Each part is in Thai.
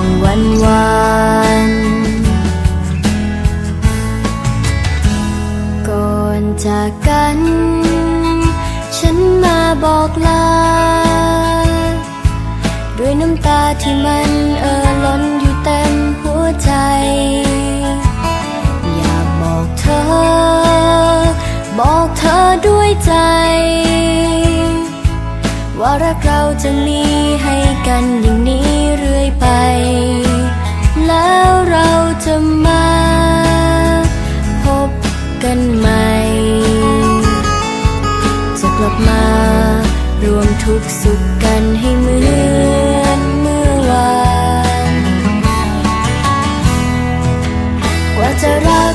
ดังวันวานก่อนจากกัน ฉันมาบอกลา ด้วยน้ำตาที่มันเอ่อล้นอยู่เต็มหัวใจ อยากบอกเธอ บอกเธอด้วยใจ ว่ารักเราจะมีให้กันอย่างนี้เรื่อยไป แล้วเราจะมาพบกันใหม่ จะกลับมารวมทุกสุขกันให้เหมือนเมื่อวานกว่าจะรัก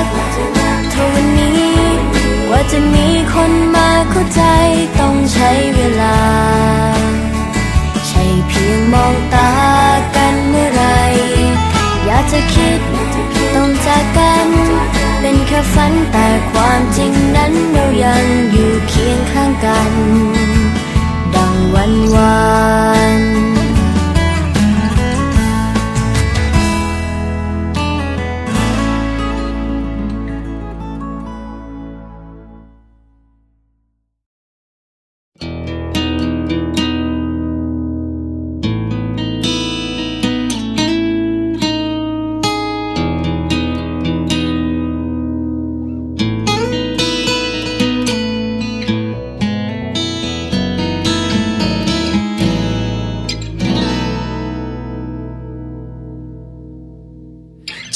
ก ว่าจะมีคนมาเข้าใจต้องใช้เวลา ใช่เพียงมองตากันเมื่อไร อยากจะคิดต้องจากกัน เป็นแค่ฝันแต่ความ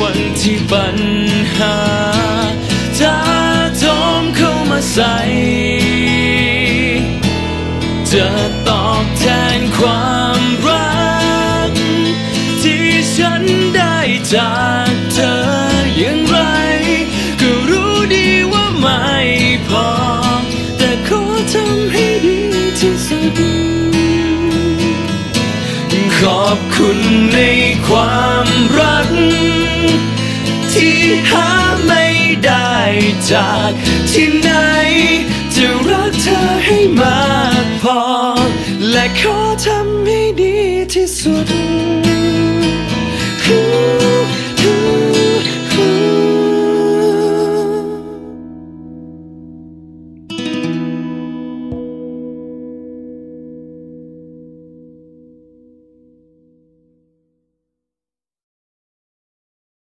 วันที่ปัญหาถ้าโจมเข้ามาใส่จะตอบแทนความรัก ที่ฉันได้จาก อบคุณในความรัก ที่หาไม่ได้จากที่ไหน จะรักเธอให้มากพอ และขอทำให้ดีที่สุด